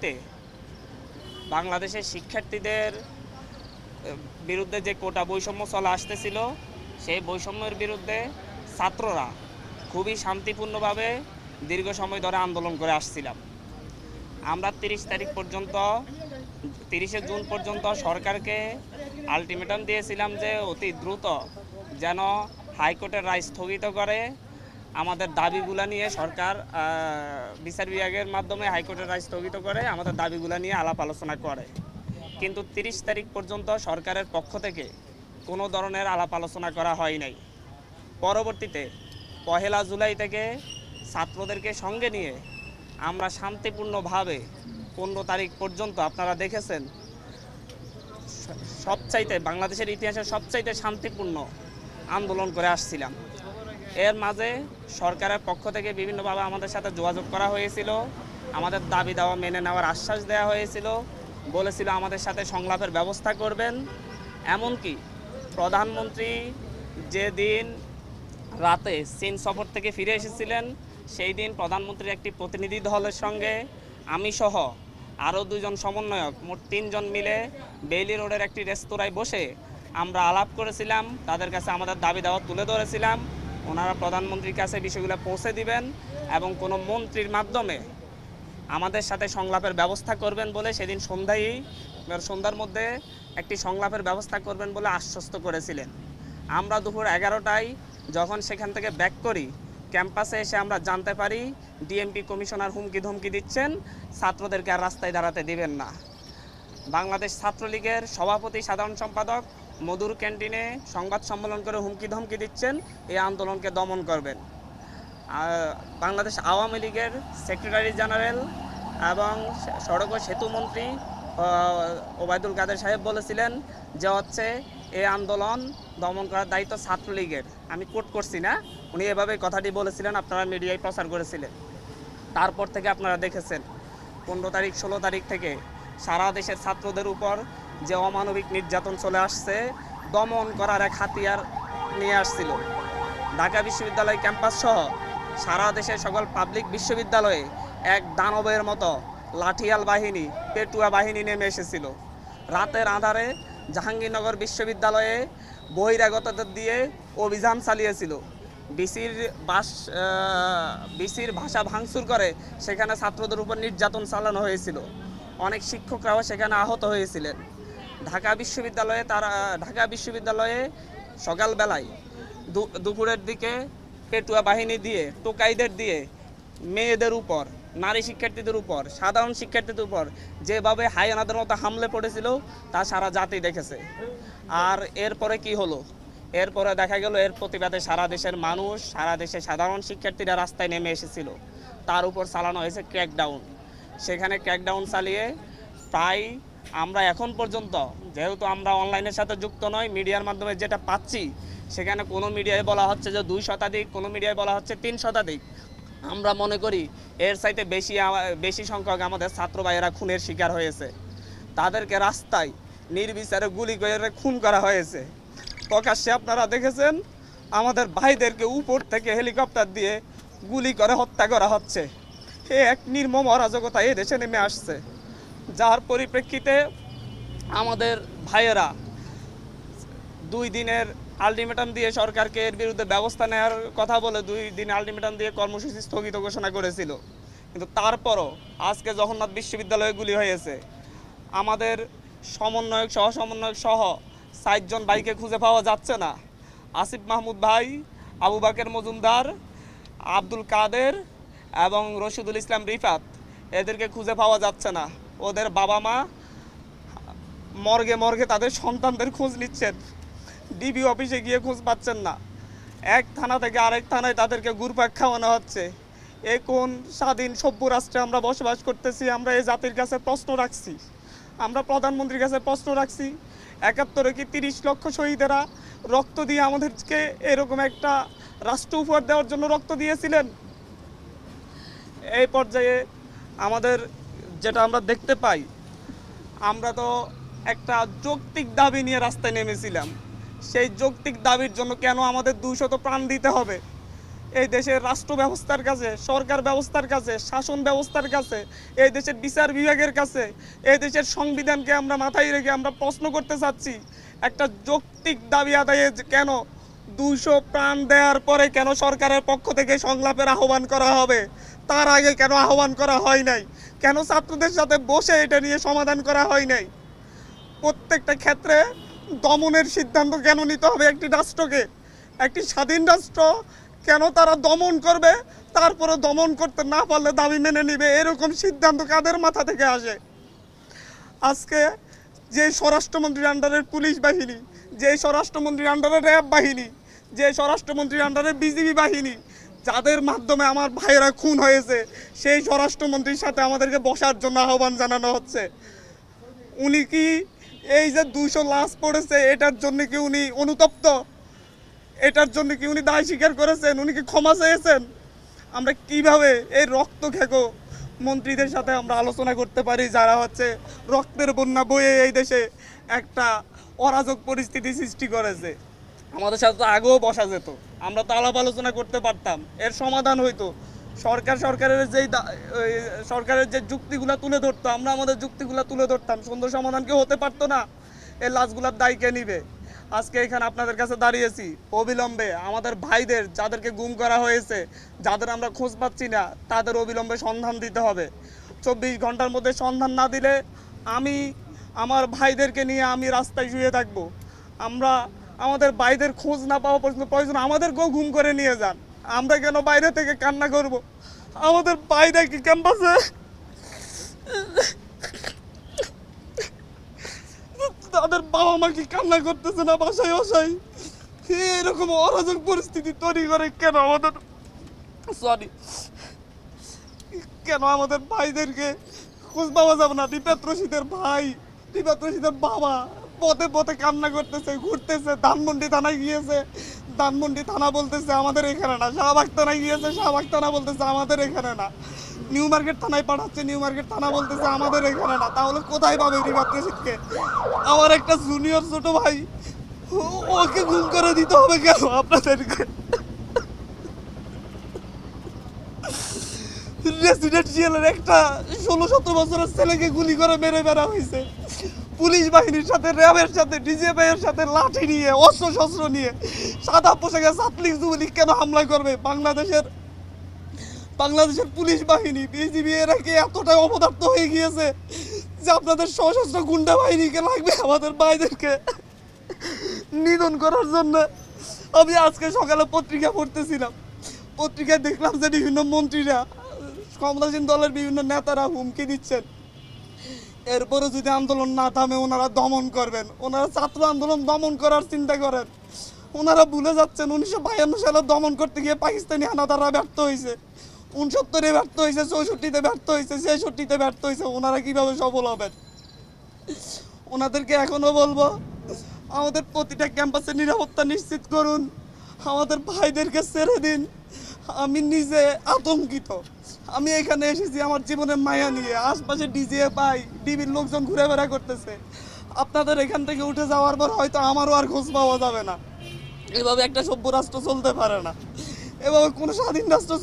দাবিতে বাংলাদেশের শিক্ষার্থীদের বিরুদ্ধে যে কোটা বৈষম্য চলে আসতেছিল, সেই বৈষম্যের বিরুদ্ধে ছাত্ররা খুবই শান্তিপূর্ণভাবে দীর্ঘ সময় ধরে আন্দোলন করে আসছিলাম। আমরা তিরিশ তারিখ পর্যন্ত, তিরিশে জুন পর্যন্ত সরকারকে আলটিমেটাম দিয়েছিলাম যে অতি দ্রুত যেন হাইকোর্টের রায় স্থগিত করে আমাদের দাবিগুলা নিয়ে সরকার বিচার বিভাগের মাধ্যমে হাইকোর্টের রায় স্থগিত করে আমাদের দাবিগুলা নিয়ে আলাপ আলোচনা করে। কিন্তু তিরিশ তারিখ পর্যন্ত সরকারের পক্ষ থেকে কোনো ধরনের আলাপ আলোচনা করা হয় নাই। পরবর্তীতে পহেলা জুলাই থেকে ছাত্রদেরকে সঙ্গে নিয়ে আমরা শান্তিপূর্ণভাবে পনেরো তারিখ পর্যন্ত, আপনারা দেখেছেন সবচাইতে, বাংলাদেশের ইতিহাসে সবচাইতে শান্তিপূর্ণ আন্দোলন করে আসছিলাম। এর মাঝে সরকারের পক্ষ থেকে বিভিন্নভাবে আমাদের সাথে যোগাযোগ করা হয়েছিল। আমাদের দাবি দাওয়া, মেনে নেওয়ার আশ্বাস দেওয়া হয়েছিল। বলেছিল আমাদের সাথে সংলাপের ব্যবস্থা করবেন। এমনকি প্রধানমন্ত্রী যেদিন রাতে চীন সফর থেকে ফিরে এসেছিলেন, সেই দিন প্রধানমন্ত্রীর একটি প্রতিনিধি দলের সঙ্গে আমি সহ আরও দুজন সমন্বয়ক, মোট তিনজন মিলে বেইলি রোডের একটি রেস্তোরাঁয় বসে আমরা আলাপ করেছিলাম। তাদের কাছে আমাদের দাবি দাওয়া তুলে ধরেছিলাম। ওনারা প্রধানমন্ত্রীর কাছে বিষয়গুলো পৌঁছে দিবেন এবং কোনো মন্ত্রীর মাধ্যমে আমাদের সাথে সংলাপের ব্যবস্থা করবেন বলে সেদিন সন্ধ্যায় সন্ধ্যার মধ্যে একটি সংলাপের ব্যবস্থা করবেন বলে আশ্বস্ত করেছিলেন। আমরা দুপুর এগারোটায় যখন সেখান থেকে ব্যাক করি, ক্যাম্পাসে এসে আমরা জানতে পারি ডিএমপি কমিশনার হুমকি ধমকি দিচ্ছেন, ছাত্রদেরকে আর রাস্তায় দাঁড়াতে দিবেন না। বাংলাদেশ ছাত্রলীগের সভাপতি সাধারণ সম্পাদক মধুর ক্যান্টিনে সংবাদ সম্মেলন করে হুমকি ধমকি দিচ্ছেন, এই আন্দোলনকে দমন করবেন। বাংলাদেশ আওয়ামী লীগের সেক্রেটারি জেনারেল এবং সড়ক ও সেতু মন্ত্রী ওবায়দুল কাদের সাহেব বলেছিলেন যে হচ্ছে, এই আন্দোলন দমন করার দায়িত্ব ছাত্রলীগের। আমি কোট করছি না, উনি এভাবে কথাটি বলেছিলেন, আপনারা মিডিয়ায় প্রচার করেছিলেন। তারপর থেকে আপনারা দেখেছেন, পনেরো তারিখ, ষোলো তারিখ থেকে সারা দেশের ছাত্রদের উপর যে অমানবিক নির্যাতন চলে আসছে, দমন করার এক হাতিয়ার নিয়ে আসছিল। ঢাকা বিশ্ববিদ্যালয় ক্যাম্পাস সহ সারা দেশের সকল পাবলিক বিশ্ববিদ্যালয়ে এক দানবের মতো লাঠিয়াল বাহিনী, পেটুয়া বাহিনী নেমে এসেছিল। রাতের আধারে জাহাঙ্গীরনগর বিশ্ববিদ্যালয়ে বহিরাগতদের দিয়ে অভিযান চালিয়েছিল। বিসির বাস বিসির ভাষা ভাঙচুর করে সেখানে ছাত্রদের উপর নির্যাতন চালানো হয়েছিল। অনেক শিক্ষকরাও সেখানে আহত হয়েছিলেন। ঢাকা বিশ্ববিদ্যালয়ে তারা, ঢাকা বিশ্ববিদ্যালয়ে সকালবেলায় দুপুরের দিকে পেটুয়া বাহিনী দিয়ে, টোকাইদের দিয়ে মেয়েদের উপর, নারী শিক্ষার্থীদের উপর, সাধারণ শিক্ষার্থীদের উপর যেভাবে হায়ানাদের মতো হামলে পড়েছিল, তা সারা জাতি দেখেছে। আর এরপরে কি হলো? এরপরে দেখা গেল, এর প্রতিবাদে সারা দেশের মানুষ, সারা দেশে সাধারণ শিক্ষার্থীরা রাস্তায় নেমে এসেছিল। তার উপর চালানো হয়েছে ক্র্যাকডাউন সেখানে ক্র্যাকডাউন চালিয়ে প্রায় আমরা এখন পর্যন্ত, যেহেতু আমরা অনলাইনের সাথে যুক্ত নয় মিডিয়ার মাধ্যমে যেটা পাচ্ছি, সেখানে কোনো মিডিয়ায় বলা হচ্ছে যে দুই শতাধিক, কোনো মিডিয়ায় বলা হচ্ছে তিন শতাধিক। আমরা মনে করি এর চাইতে বেশি বেশি সংখ্যক আমাদের ছাত্র ভাইয়েরা খুনের শিকার হয়েছে। তাদেরকে রাস্তায় নির্বিচারে গুলি করে খুন করা হয়েছে। প্রকাশ্যে আপনারা দেখেছেন, আমাদের ভাইদেরকে উপর থেকে হেলিকপ্টার দিয়ে গুলি করে হত্যা করা হচ্ছে। এ এক নির্মম অরাজকতা এ দেশে নেমে আসছে। যার পরিপ্রেক্ষিতে আমাদের ভাইয়েরা দুই দিনের আলটিমেটাম দিয়ে সরকারকে এর বিরুদ্ধে ব্যবস্থা নেওয়ার কথা বলে দুই দিন আলটিমেটাম দিয়ে কর্মসূচি স্থগিত ঘোষণা করেছিল। কিন্তু তারপরও আজকে জগন্নাথ বিশ্ববিদ্যালয়ে গুলি হয়েছে। আমাদের সমন্বয়ক সহ সমন্বয়ক সহ ষাটজন ভাইকে খুঁজে পাওয়া যাচ্ছে না। আসিফ মাহমুদ ভাই, আবু বাকের মজুমদার, আব্দুল কাদের এবং রশিদুল ইসলাম রিফাত এদেরকে খুঁজে পাওয়া যাচ্ছে না। ওদের বাবা মা মর্গে মর্গে তাদের সন্তানদের খোঁজ নিচ্ছেন। ডিবি অফিসে গিয়ে খোঁজ পাচ্ছেন না। এক থানা থেকে আরেক থানায় তাদেরকে ঘুরপাক খাওয়ানো হচ্ছে। এ কোন স্বাধীন সভ্য রাষ্ট্রে আমরা বসবাস করতেছি, আমরা এই জাতির কাছে প্রশ্ন রাখছি। আমরা প্রধানমন্ত্রীর কাছে প্রশ্ন রাখছি, একাত্তরে কি তিরিশ লক্ষ শহীদেরা রক্ত দিয়ে আমাদেরকে এরকম একটা রাষ্ট্র উপহার দেওয়ার জন্য রক্ত দিয়েছিলেন? এই পর্যায়ে আমাদের যেটা আমরা দেখতে পাই, আমরা তো একটা যৌক্তিক দাবি নিয়ে রাস্তায় নেমেছিলাম। সেই যৌক্তিক দাবির জন্য কেন আমাদের দুশত প্রাণ দিতে হবে? এই দেশের রাষ্ট্র ব্যবস্থার কাছে, সরকার ব্যবস্থার কাছে, শাসন ব্যবস্থার কাছে, এই দেশের বিচার বিভাগের কাছে, এই দেশের সংবিধানকে আমরা মাথায় রেখে আমরা প্রশ্ন করতে চাচ্ছি, একটা যৌক্তিক দাবি আদায়ে কেন দুশো প্রাণ দেওয়ার পরে কেন সরকারের পক্ষ থেকে সংলাপের আহ্বান করা হবে? তার আগে কেন আহ্বান করা হয় নাই? কেন ছাত্রদের সাথে বসে এটা নিয়ে সমাধান করা হয় নাই? প্রত্যেকটা ক্ষেত্রে দমনের সিদ্ধান্ত কেন নিতে হবে একটি রাষ্ট্রকে? একটি স্বাধীন রাষ্ট্র কেন তারা দমন করবে? তারপরে দমন করতে না পারলে দাবি মেনে নিবে? এরকম সিদ্ধান্ত কাদের মাথা থেকে আসে? আজকে যে স্বরাষ্ট্রমন্ত্রীর আন্ডারের পুলিশ বাহিনী যে স্বরাষ্ট্রমন্ত্রীর আন্ডারে র্যাব বাহিনী, যে স্বরাষ্ট্রমন্ত্রীর আন্ডারে বিজিবি বাহিনী, যাদের মাধ্যমে আমার ভাইয়েরা খুন হয়েছে, সেই স্বরাষ্ট্রমন্ত্রীর সাথে আমাদেরকে বসার জন্য আহ্বান জানানো হচ্ছে। উনি কি এই যে দুইশো লাশ পড়েছে, এটার জন্য কি উনি অনুতপ্ত? এটার জন্য কি উনি দায় স্বীকার করেছেন? উনি কি ক্ষমা চেয়েছেন? আমরা কীভাবে এই রক্ত খেকো? মন্ত্রীদের সাথে আমরা আলোচনা করতে পারি, যারা হচ্ছে রক্তের বন্যা বয়ে এই দেশে একটা অরাজক পরিস্থিতি সৃষ্টি করেছে। আমাদের সাথে তো আগেও বসা যেত। আমরা তো আলাপ আলোচনা করতে পারতাম। এর সমাধান হইতো। সরকার সরকারের যেই সরকারের যে যুক্তিগুলো তুলে ধরতো, আমরা আমাদের যুক্তিগুলো তুলে ধরতাম। সুন্দর সমাধান কি হতে পারতো না। এই লাশগুলার দায় কে নিবে? আজকে এখানে আপনাদের কাছে দাঁড়িয়েছি। অবিলম্বে আমাদের ভাইদের যাদেরকে গুম করা হয়েছে, যাদের আমরা খোঁজ পাচ্ছি না, তাদের অবিলম্বে সন্ধান দিতে হবে। চব্বিশ ঘণ্টার মধ্যে সন্ধান না দিলে আমি আমার ভাইদেরকে নিয়ে আমি রাস্তায় শুয়ে থাকব। আমরা আমাদের ভাইদের খোঁজ না পাওয়া পর্যন্ত প্রয়োজন আমাদেরকেও ঘুম করে নিয়ে যান। আমরা কেন বাইরে থেকে কান্না করব? আমাদের বাইরে কি ক্যাম্পাসে তাদের বাবা মা কি কান্না করতেছে না বাসায় বাসায়? এরকম অরাজক পরিস্থিতি তৈরি করে কেন আমাদের? সরি কেন আমাদের ভাইদেরকে? খোঁজ পাওয়া যাবে না দীপেত রশিদের ভাই। দীপেত বাবা পথে পথে কান্না করতেছে, ঘুরতেছে, ধানমন্ডি থানায় গিয়েছে। ধানমন্ডি থানা বলতেছে, আমাদের এখানে না। শাহবাগ থানায় গিয়েছে, শাহবাগ থানা বলতেছে, আমাদের এখানে না। নিউ মার্কেট থানায় পাঠাচ্ছে, নিউ মার্কেট থানা বলতেছে, আমাদের এখানে না। তাহলে কোথায় পাবে রিবাত রশিদকে আমার একটা জুনিয়র ছোট ভাই ওকে গুম করে দিতে হবে কেন আপনাদেরকে? রেসিডেন্সিয়ালের একটা ষোলো সতেরো বছরের ছেলেকে গুলি করে মেরে বেড়া হয়েছে। পুলিশ বাহিনীর সাথে, র্যাবের সাথে ডিজিএফআই এর সাথে লাঠি নিয়ে অস্ত্র শস্ত্র নিয়ে, সাদা পোশাকে ছাত্রলীগ যুবলীগ কেন হামলা করবে? বাংলাদেশের বাংলাদেশের পুলিশ বাহিনী, বিজিবি এরা কি এতটাই অপদার্থ হয়ে গিয়েছে যে আপনাদের সশস্ত্র গুন্ডা বাহিনীকে লাগবে আমাদের ভাইদেরকে নিধন করার জন্য? আমি আজকে সকালে পত্রিকা পড়তেছিলাম। পত্রিকায় দেখলাম যে বিভিন্ন মন্ত্রীরা ক্ষমতাসীন দলের বিভিন্ন নেতারা হুমকি দিচ্ছেন। এরপরে যদি আন্দোলন না থামে, ওনারা দমন করবেন। ওনারা ছাত্র আন্দোলন দমন করার চিন্তা করেন। ওনারা ভুলে যাচ্ছেন, উনিশশো বায়ান্ন সালে দমন করতে গিয়ে পাকিস্তানি হানাদাররা ব্যর্থ হয়েছে উনসত্তরে ব্যর্থ হয়েছে চৌষট্টিতে ব্যর্থ হয়েছে ছেষট্টিতে ব্যর্থ হয়েছে ওনারা কীভাবে সফল হবেন? ওনাদেরকে এখনও বলব, আমাদের প্রতিটা ক্যাম্পাসে নিরাপত্তা নিশ্চিত করুন। আমাদের ভাইদেরকে ছেড়ে দিন। আমি নিজে আতঙ্কিত। আমি এখানে এসেছি আমার জীবনের মায়া নিয়ে। আশপাশে ডিজে পাই ডিবির লোকজন ঘুরে বেড়া করতেছে। আপনাদের এখান থেকে উঠে যাওয়ার পর হয়তো আমারও আর খোঁজ পাওয়া যাবে না। এভাবে একটা সভ্য রাষ্ট্র চলতে পারে না। এভাবে কোনো স্বাধীন রাষ্ট্র